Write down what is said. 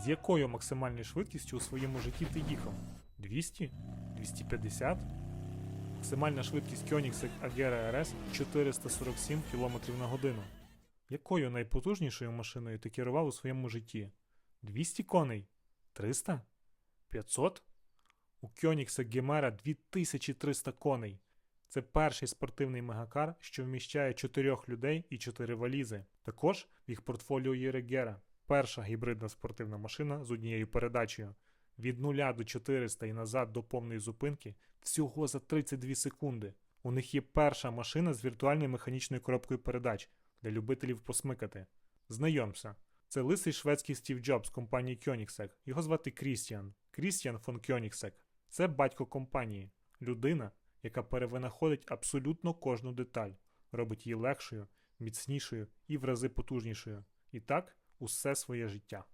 З якою максимальною швидкістю у своєму житті ти їхав? 200? 250? Максимальна швидкість Koenigsegg Agera RS 447 км на годину. Якою найпотужнішою машиною ти керував у своєму житті? 200 коней? 300? 500? У Koenigsegg Gemera 2300 коней. Це перший спортивний мегакар, що вміщає 4 людей і 4 валізи. Також в їх портфоліо є Regera, перша гібридна спортивна машина з однією передачею. Від 0 до 400 і назад до повної зупинки всього за 32 секунди. У них є перша машина з віртуальною механічною коробкою передач для любителів посмикати. Знайомся. Це лисий шведський Стів Джобс компанії Koenigsegg. Його звати Крістіан. Крістіан фон Koenigsegg. Це батько компанії, людина, яка перевинаходить абсолютно кожну деталь, робить її легшою, міцнішою і в рази потужнішою. І так усе своє життя.